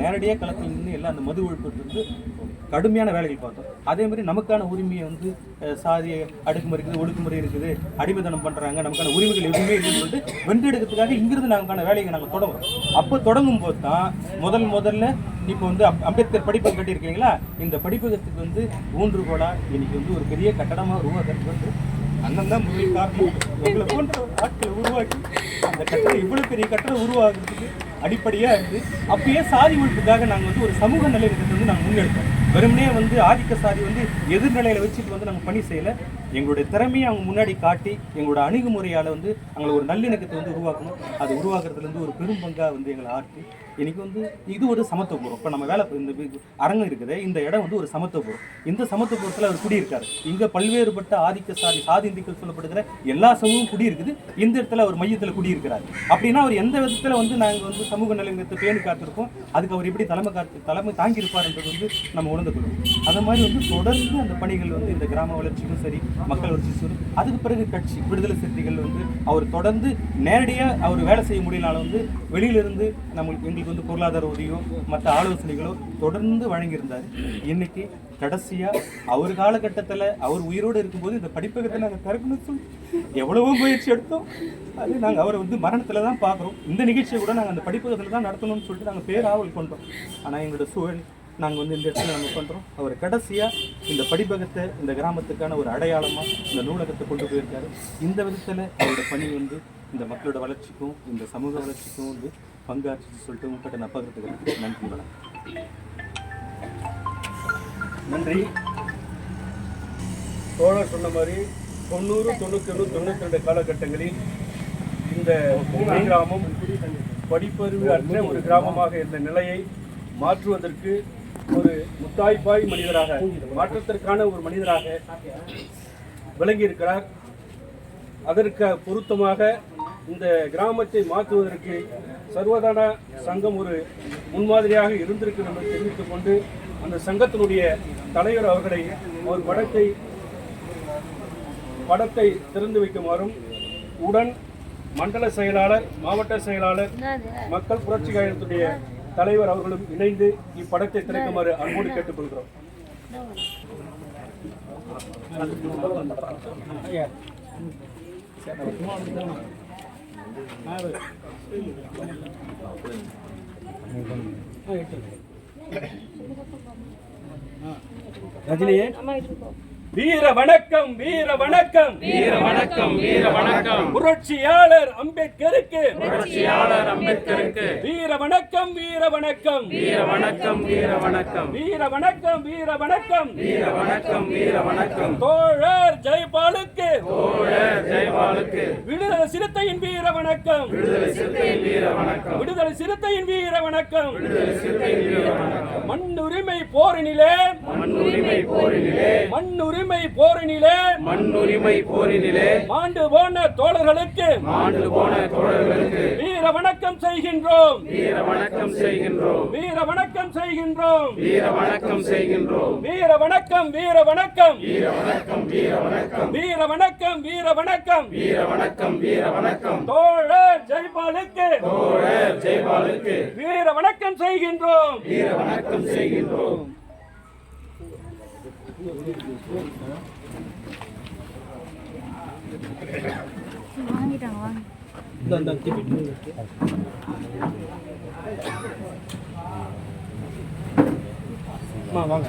நேரடியாக களத்தில் நின்று எல்லாம் அந்த மது ஒழிப்புக்கு கடுமையான வேலைகள் பார்த்தோம். அதே மாதிரி நமக்கான உரிமையை வந்து சாதி அடுக்குமுறை இருக்குது ஒடுக்குமுறை இருக்குது அடிமைத்தனம் பண்ணுறாங்க நமக்கான உரிமைகள் எதுவுமே இல்லைன்னு சொல்லிட்டு வென்றெடுக்கிறதுக்காக இங்கிருந்து நமக்கான வேலையை நாங்கள் தொடங்குறோம். அப்போ தொடங்கும் போது தான் முதல் முதல்ல இப்போ வந்து அம்பேத்கர் படிப்பகம் கட்டியிருக்கீங்களா இந்த படிப்பகத்துக்கு வந்து ஊன்றுகோலா இன்னைக்கு வந்து ஒரு பெரிய கட்டடமாக உருவாக்குறது வந்து அண்ணன் தான் முதல் காரணம் போன்ற ஆட்களை உருவாக்கி அந்த கட்டடம் இவ்வளோ பெரிய கட்டடம் உருவாகிறதுக்கு அடிப்படையாக இருந்து அப்பயே சாதி ஒழிப்புக்காக நாங்கள் வந்து ஒரு சமூக நிலையத்தை வந்து நாங்கள் முன்னெடுத்தோம். வெறுமனே வந்து ஆதிக்க சாதி வந்து எதிர்நிலையில் வச்சுட்டு வந்து நாங்கள் பணி செய்யலை. எங்களுடைய திறமையை அவங்க முன்னாடி காட்டி எங்களோட அணுகுமுறையால் வந்து அவங்களை ஒரு நல்லிணக்கத்தை வந்து உருவாக்கணும். அது உருவாக்குறதுலேருந்து ஒரு பெரும் பங்காக வந்து எங்களை ஆட்டி இன்றைக்கி வந்து இது ஒரு சமத்துவபுரம். இப்போ நம்ம வேலை இந்த அரங்கம் இருக்குது இந்த இடம் வந்து ஒரு சமத்துவபுரம். இந்த சமத்துவபுரத்தில் அவர் குடியிருக்காரு. இங்கே பல்வேறுபட்ட ஆதிக்க சாதி சாதி இந்துக்கள் சொல்லப்படுகிற எல்லா சமூகம் குடியிருக்குது. இந்த இடத்துல அவர் மையத்தில் குடியிருக்கிறார். அப்படின்னா அவர் எந்த விதத்தில் வந்து நாங்கள் வந்து சமூக நிலையத்தை பேணி காத்திருக்கோம் அதுக்கு அவர் எப்படி தலைமை காத்து தலைமை தாங்கியிருப்பார் இருப்பார்ன்றது வந்து நம்ம உணர்ந்து கொள்வோம் அந்த மாதிரி வந்து தொடர்ந்து அந்த பணிகள் வந்து இந்த கிராம வளர்ச்சிக்கும் சரி மக்கள் வளர்ச்சிக்கும் சரி அதுக்கு பிறகு கட்சி விடுதலை சிறுத்தைகள் வந்து அவர் தொடர்ந்து நேரடியாக அவர் வேலை செய்ய முடியலனால வந்து வெளியிலிருந்து நம்மளுக்கு எங்களுக்கு வந்து பொருளாதார உதவியோ மற்ற ஆலோசனைகளோ தொடர்ந்து வழங்கியிருந்தார். இன்னைக்கு கடைசியாக அவர் காலகட்டத்தில் அவர் உயிரோடு இருக்கும்போது இந்த படிப்பகத்தை நாங்கள் திறக்கணும்னு சொல்லி எவ்வளவோ முயற்சி எடுத்தோம். அது நாங்கள் அவரை வந்து மரணத்தில் தான் பார்க்குறோம். இந்த நிகழ்ச்சியை கூட நாங்கள் அந்த படிப்பகத்தில் தான் நடத்தணும்னு சொல்லிட்டு நாங்கள் பேராவல் கொண்டோம். ஆனால் எங்களோட சூழல் நாங்கள் வந்து இந்த இடத்துல நம்ம பண்ணுறோம் அவர் கடைசியாக இந்த படிப்பகத்தை இந்த கிராமத்துக்கான ஒரு அடையாளமாக இந்த நூலகத்தை கொண்டு போயிருக்காரு. இந்த விதத்தில் அவரோட பணி வந்து இந்த மக்களோட வளர்ச்சிக்கும் இந்த சமூக வளர்ச்சிக்கும் வந்து பங்காற்றி சொல்லிட்டு உங்கள்கிட்ட நான் பகிர்ந்துக்கிறேன். நன்றி வணக்கம். நன்றி. தோழர் சொன்ன மாதிரி தொண்ணூறு தொண்ணூத்தி ஒன்று தொண்ணூத்தி ரெண்டு காலகட்டங்களில் இந்த பூனை கிராமம் படிப்பறிவு அற்ற ஒரு கிராமமாக இருந்த நிலையை மாற்றுவதற்கு ஒரு முத்தாய்ப்பாய் மனிதராக மாற்றத்திற்கான ஒரு மனிதராக விளங்கியிருக்கிறார். அதற்கு பொருத்தமாக இந்த கிராமத்தை மாற்றுவதற்கு சர்வதான சங்கம் ஒரு முன்மாதிரியாக இருந்திருக்கு என்று தெரிவித்துக் கொண்டு அந்த சங்கத்தினுடைய தலைவர் அவர்களை ஒரு படத்தை படத்தை திறந்து வைக்குமாறும் உடன் மண்டல செயலாளர் மாவட்ட செயலாளர் மக்கள் புரட்சி கழகத்துடைய தலைவர் அவர்களும் இணைந்து இப்படத்தை திறக்குமாறு அன்போடு கேட்டுக்கொள்கிறோம். ரஜினியே? வீர வணக்கம் வீர வணக்கம் வீர வணக்கம் வீர வணக்கம் புரட்சியாளர் அம்பேத்கருக்கு புரட்சியாளர் அம்பேத்கருக்கு வீர வணக்கம் வீர வணக்கம் வீர வணக்கம் வீர வணக்கம் வீர வணக்கம் வீர வணக்கம் வீர வணக்கம் வீர வணக்கம் தோழர் ஜெயபாலுக்கு தோழர் ஜெயபாலுக்கு விடுதலை சிறுத்தையின் வீர வணக்கம் விடுதலை சிறுத்தையின் வீர வணக்கம் விடுதலை சிறுத்தையின் வீர வணக்கம் விடுதலை சிறுத்தையின் வீர வணக்கம் மண்ணுரிமை போரினிலே மண்ணுரிமை போரினிலே மண்ணுரிமை போரினிலே மண்ணுரிமை போரினிலே மாண்டு போன தோழர்களுக்கு மாண்டு போன தோழர்களுக்கு வீர வணக்கம் செய்கின்றோம். வீர வணக்கம் செய்கின்றோம். வீர வணக்கம் செய்கின்றோம். வீர வணக்கம் செய்கின்றோம். வீர வணக்கம் வீர வணக்கம். வீர வணக்கம் வீர வணக்கம். வீர வணக்கம் வீர வணக்கம். வீர வணக்கம் வீர வணக்கம். தோழர் ஜெய்பாலுக்கு. தோழர் ஜெயபாலுக்கு. வீர வணக்கம் செய்கின்றோம். வீர வணக்கம் செய்கின்றோம். வாங்கிட்டாங்க வாங்க வாங்க வாங்க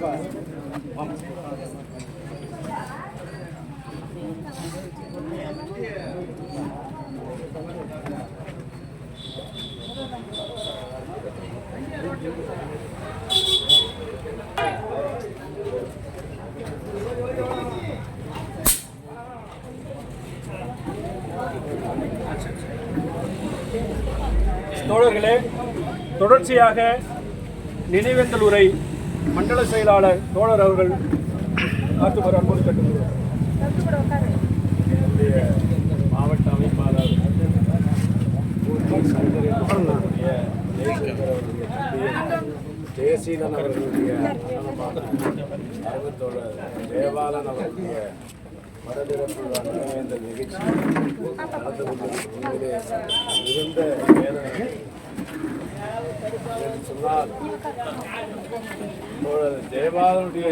தோழர்களே தொடர்ச்சியாக நினைவேந்தல் உரை மண்டல செயலாளர் தோழர் அவர்கள் ஆற்றுமாறு அன்போடு கேட்டுக்கொள்கிறோம். மாவட்ட அமைப்பாளர் அவர்களுடைய ஜெயசீலன் அவர்களுடைய அருகத்தோழர் தேவாலன் அவர்களுடைய வரவிறப்பு நினைவேந்தல் நிகழ்ச்சி நடந்து கொண்டிருக்கும் உண்மையிலே மிகுந்த வேதனை என்று சொன்னால் தோழர் ஜெயபாலனுடைய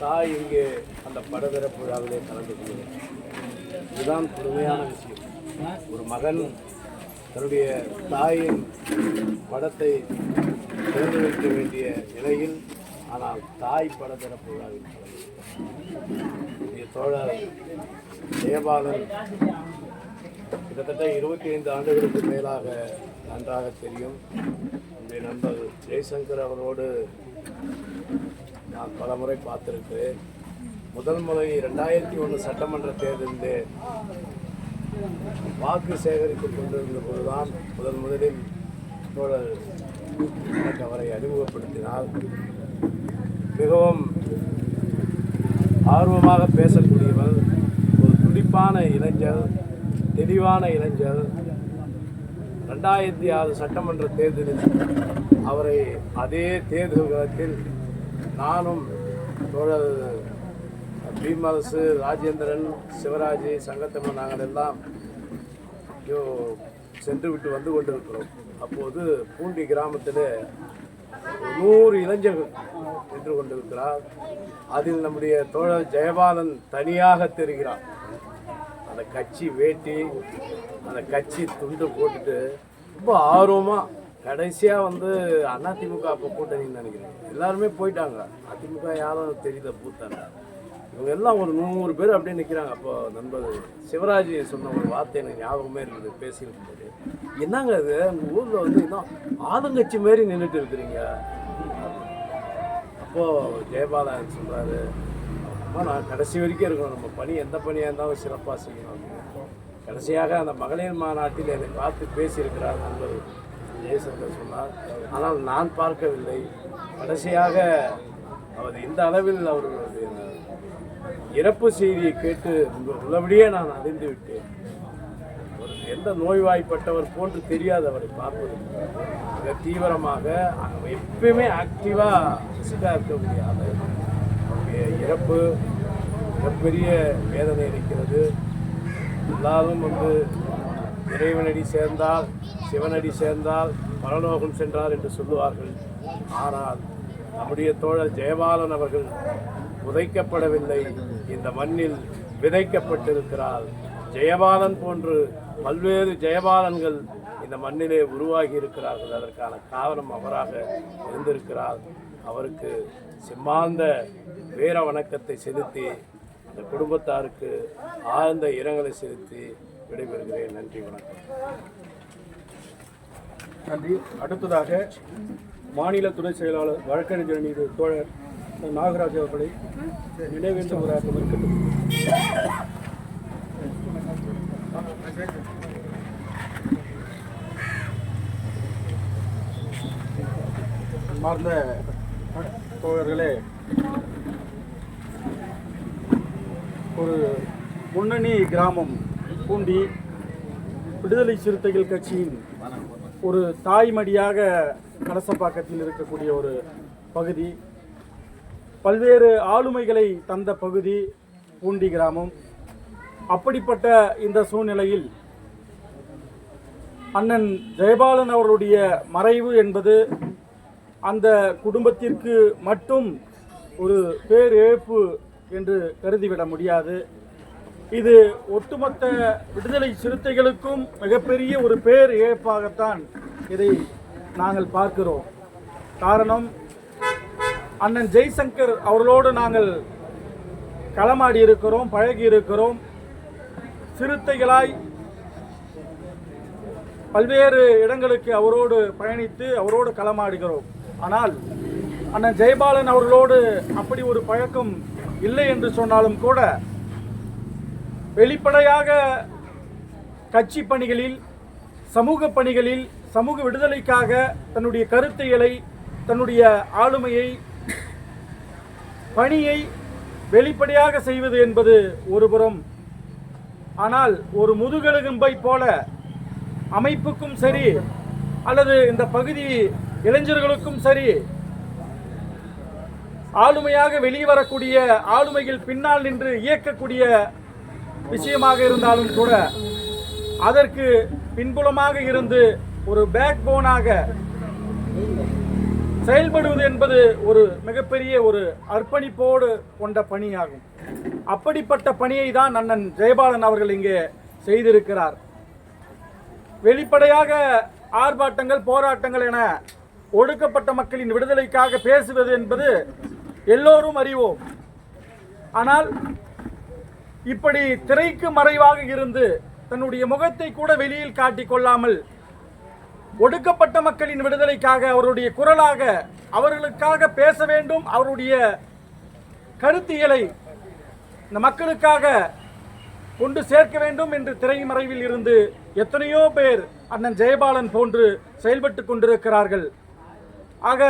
தாய் இங்கே அந்த படதிறப்பு விழாவிலே கலந்து கொள்கிறேன் இதுதான் பெருமையான விஷயம். ஒரு மகன் தன்னுடைய தாயின் படத்தை திறந்து வைக்க வேண்டிய நிலையில் ஆனால் தாய் பட விழாவில் கலந்து தோழர் ஜெயபாலன் கிட்டத்தட்ட இருபத்தி ஐந்து ஆண்டுகளுக்கு மேலாக நன்றாக தெரியும். என்னுடைய நண்பர் ஜெய்சங்கர் அவரோடு நான் பல முறை பார்த்துருக்கிறேன். முதல் முறை ரெண்டாயிரத்தி ஒன்று சட்டமன்ற தேர்தலிலே வாக்கு சேகரித்துக் கொண்டிருந்த போதுதான் முதல் முதலில் தோழர் எனக்கு அவரை அறிமுகப்படுத்தினார். மிகவும் ஆர்வமாக பேசக்கூடியவர் ஒரு துடிப்பான இளைஞர் தெளிவான இளைஞர் ரெண்டாயிரத்தி ஆறு சட்டமன்ற தேர்தலில் அவரை அதே தேர்தல் காலத்தில் நானும் தோழர் பீமரசு ராஜேந்திரன் சிவராஜ் சங்கத்தம்மன் நாங்கள் எல்லாம் ஐயோ, சென்று விட்டு வந்து கொண்டிருக்கிறோம். அப்போது பூண்டி கிராமத்தில் நூறு இளைஞர்கள் நின்று கொண்டிருக்கிறார். அதில் நம்முடைய தோழர் ஜெயபாலன் தனியாக தெரிகிறார். அந்த கட்சி வேட்டி அந்த கட்சி துண்டு போட்டுட்டு ரொம்ப ஆர்வமாக கடைசியாக வந்து அதிமுக அப்போ கூட்டணின்னு நினைக்கிறேன். எல்லாருமே போயிட்டாங்க. அதிமுக யாரும் தெரியல பூத்தாங்க. இவங்க எல்லாம் ஒரு நூறு பேர் அப்படியே நிற்கிறாங்க அப்போ நண்பர் சிவராஜ் சொன்ன ஒரு வார்த்தை எனக்கு ஞாபகமே இருக்குது பேசியிருக்கும் போது என்னங்க அது உங்கள் ஊரில் வந்து இன்னும் ஆளுங்கட்சி மாரி நின்றுட்டு இருக்கிறீங்க. அப்போது ஜெயபாலன் சொல்கிறாரு அம்மா நான் கடைசி வரைக்கும் இருக்கணும். நம்ம பணி எந்த பணியாக இருந்தாலும் சிறப்பாக செய்யணும். அப்படின்னு கடைசியாக அந்த மகளிர் மாநாட்டில் என்னை பார்த்து பேசியிருக்கிறார் நண்பர் ஜெயசங்கர் சொன்னார் ஆனால் நான் பார்க்கவில்லை. கடைசியாக அவர் இந்த அளவில் அவர்களுடைய இறப்பு செய்தியை கேட்டு உள்ளபடியே நான் அறிந்து விட்டேன். ஒரு எந்த நோய்வாய்ப்பட்டவர் போன்று தெரியாது அவரை பார்ப்பது. மிக தீவிரமாக எப்பயுமே ஆக்டிவாக பிசிக்காக இருக்கக்கூடிய ஆள் அவருடைய இறப்பு மிகப்பெரிய வேதனை இருக்கிறது எல்லாரும் வந்து இறைவனடி சேர்ந்தால் சிவனடி சேர்ந்தால் பரலோகம் சென்றார் என்று சொல்லுவார்கள். ஆனால் நம்முடைய தோழர் ஜெயபாலன் அவர்கள் புதைக்கப்படவில்லை. இந்த மண்ணில் விதைக்கப்பட்டிருக்கிறார். ஜெயபாலன் போன்று பல்வேறு ஜெயபாலன்கள் இந்த மண்ணிலே உருவாகி இருக்கிறார்கள். அதற்கான காரணம் அவராக இருந்திருக்கிறார். அவருக்கு சிம்மாந்த வீர வணக்கத்தை செலுத்தி அந்த குடும்பத்தாருக்கு ஆழ்ந்த இரங்கலை செலுத்தி விடைபெறுகிறேன். நன்றி வணக்கம். நன்றி. அடுத்ததாக மாநில துணை செயலாளர் வழக்கறிஞர் மீது தோழர் நாகராஜ் அவர்களை நினைவேந்த உரையாற்ற இருக்கட்டும் மார்ந்த தோழர்களே ஒரு முன்னணி கிராமம் பூண்டி விடுதலை சிறுத்தைகள் கட்சியின் ஒரு தாய்மடியாக கலசப்பாக்கத்தில் இருக்கக்கூடிய ஒரு பகுதி. பல்வேறு ஆளுமைகளை தந்த பகுதி பூண்டி கிராமம். அப்படிப்பட்ட இந்த சூழ்நிலையில் அண்ணன் ஜெயபாலன் அவர்களுடைய மறைவு என்பது அந்த குடும்பத்திற்கு மட்டும் ஒரு பேரிழப்பு என்று கருதிவிட முடியாது. இது ஒட்டுமொத்த விடுதலை சிறுத்தைகளுக்கும் மிகப்பெரிய ஒரு பேர் இழப்பாகத்தான் இதை நாங்கள் பார்க்கிறோம். காரணம் அண்ணன் ஜெய்சங்கர் அவர்களோடு நாங்கள் களமாடி இருக்கிறோம் பழகி இருக்கிறோம். சிறுத்தைகளாய் பல்வேறு இடங்களுக்கு அவரோடு பயணித்து அவரோடு களமாடுகிறோம். ஆனால் அண்ணன் ஜெயபாலன் அவர்களோடு அப்படி ஒரு பழக்கம் இல்லை என்று சொன்னாலும் கூட வெளிப்படையாக கட்சி பணிகளில் சமூக பணிகளில் சமூக விடுதலைக்காக தன்னுடைய கருத்தைகளை தன்னுடைய ஆளுமையை பணியை வெளிப்படையாக செய்வது என்பது ஒருபுறம். ஆனால் ஒரு முதுகெலும்பை போல அமைப்புக்கும் சரி அல்லது இந்த பகுதி இளைஞர்களுக்கும் சரி ஆளுமையாக வெளிவரக்கூடிய ஆளுமையில் பின்னால் நின்று இயக்கக்கூடிய விஷயமாக இருந்தாலும் கூட அதற்கு பின்புலமாக இருந்து ஒரு பேக் போனாக செயல்படுவது என்பது ஒரு மிகப்பெரிய ஒரு அர்ப்பணிப்போடு கொண்ட பணியாகும். அப்படிப்பட்ட பணியை தான் அண்ணன் ஜெயபாலன் அவர்கள் இங்கே செய்திருக்கிறார். வெளிப்படையாக ஆர்ப்பாட்டங்கள் போராட்டங்கள் என ஒடுக்கப்பட்ட மக்களின் விடுதலைக்காக பேசுவது என்பது எல்லோரும் அறிவோம். ஆனால் இப்படி திரைக்கு மறைவாக இருந்து தன்னுடைய முகத்தை கூட வெளியில் காட்டிக் கொள்ளாமல் ஒடுக்கப்பட்ட மக்களின் விடுதலைக்காக அவருடைய குரலாக அவர்களுக்காக பேச வேண்டும் அவருடைய கருத்தியலை இந்த மக்களுக்காக கொண்டு சேர்க்க வேண்டும் என்று திரைமறைவில் இருந்து எத்தனையோ பேர் அண்ணன் ஜெயபாலன் போன்று செயல்பட்டு கொண்டிருக்கிறார்கள். ஆக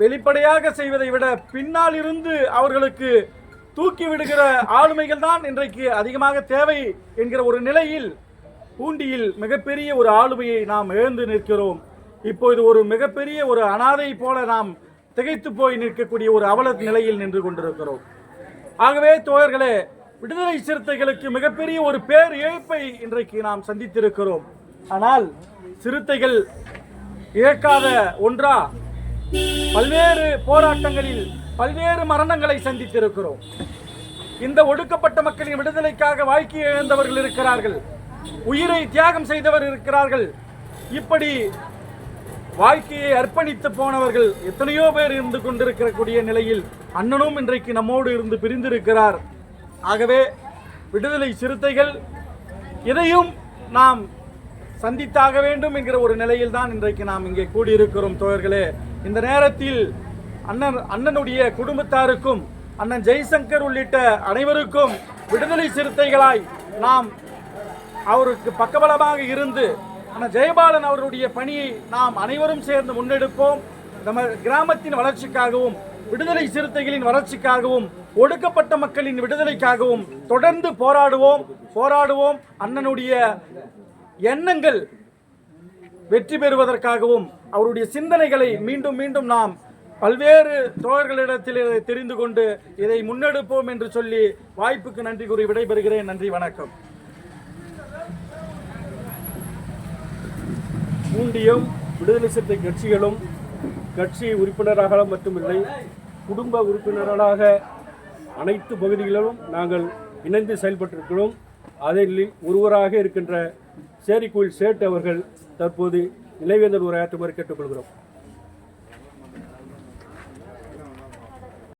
வெளிப்படையாக செய்வதை விட பின்னால் இருந்து அவர்களுக்கு தூக்கி விடுகிற ஆளுமைகள் தான் இன்றைக்கு அதிகமாக தேவை என்கிற ஒரு நிலையில் பூண்டியில் மிகப்பெரிய ஒரு ஆளுமையை நாம் இழந்து நிற்கிறோம். இப்போது ஒரு மிகப்பெரிய ஒரு அனாதை போல நாம் திகைத்து போய் நிற்கக்கூடிய ஒரு அவல நிலையில் நின்று கொண்டிருக்கிறோம். ஆகவே தோழர்களே விடுதலை சிறுத்தைகளுக்கு மிகப்பெரிய ஒரு பேர் இழப்பை இன்றைக்கு நாம் சந்தித்திருக்கிறோம். ஆனால் சிறுத்தைகள் இழக்காத ஒன்றா பல்வேறு போராட்டங்களில் பல்வேறு மரணங்களை சந்தித்திருக்கிறோம். இந்த ஒடுக்கப்பட்ட மக்களின் விடுதலைக்காக வாழ்க்கையை இழந்தவர்கள் இருக்கிறார்கள். உயிரை தியாகம் செய்தவர் இருக்கிறார்கள். இப்படி வாழ்க்கையை அர்ப்பணித்து போனவர்கள் எத்தனையோ பேர் இருந்து கொண்டிருக்கக்கூடிய நிலையில் அண்ணனும் இன்றைக்கு நம்மோடு இருந்து பிரிந்திருக்கிறார். ஆகவே விடுதலை சிறுத்தைகள் இதையும் நாம் சந்தித்தாக வேண்டும் என்கிற ஒரு நிலையில் தான் இன்றைக்கு நாம் இங்கே கூடியிருக்கிறோம் தோழர்களே. இந்த நேரத்தில் அண்ணன் அண்ணனுடைய குடும்பத்தாருக்கும் அண்ணன் ஜெய்சங்கர் உள்ளிட்ட அனைவருக்கும் விடுதலை சிறுத்தைகளாய் நாம் அவருக்கு பக்கபலமாக இருந்து அண்ணன் ஜெயபாலன் அவருடைய பணியை நாம் அனைவரும் சேர்ந்து முன்னெடுப்போம். நம்ம கிராமத்தின் வளர்ச்சிக்காகவும் விடுதலை சிறுத்தைகளின் வளர்ச்சிக்காகவும் ஒடுக்கப்பட்ட மக்களின் விடுதலைக்காகவும் தொடர்ந்து போராடுவோம். போராடுவோம். அண்ணனுடைய எண்ணங்கள் வெற்றி பெறுவதற்காகவும் அவருடைய சிந்தனைகளை மீண்டும் மீண்டும் நாம் பல்வேறு தோழர்களிடத்தில் இதை தெரிந்து கொண்டு இதை முன்னெடுப்போம் என்று சொல்லி வாய்ப்புக்கு நன்றி கூறி விடைபெறுகிறேன். நன்றி வணக்கம். பூண்டியும் விடுதலை சிறுத்தை கட்சிகளும் கட்சி உறுப்பினராக மட்டுமில்லை குடும்ப உறுப்பினர்களாக அனைத்து பகுதிகளிலும் நாங்கள் இணைந்து செயல்பட்டிருக்கிறோம். அதில் ஒருவராக இருக்கின்ற சேரிக்குயில் சேட் அவர்கள் தற்போது நிலைவேந்தல் உரையாற்றுமாறு கேட்டுக்கொள்கிறோம்.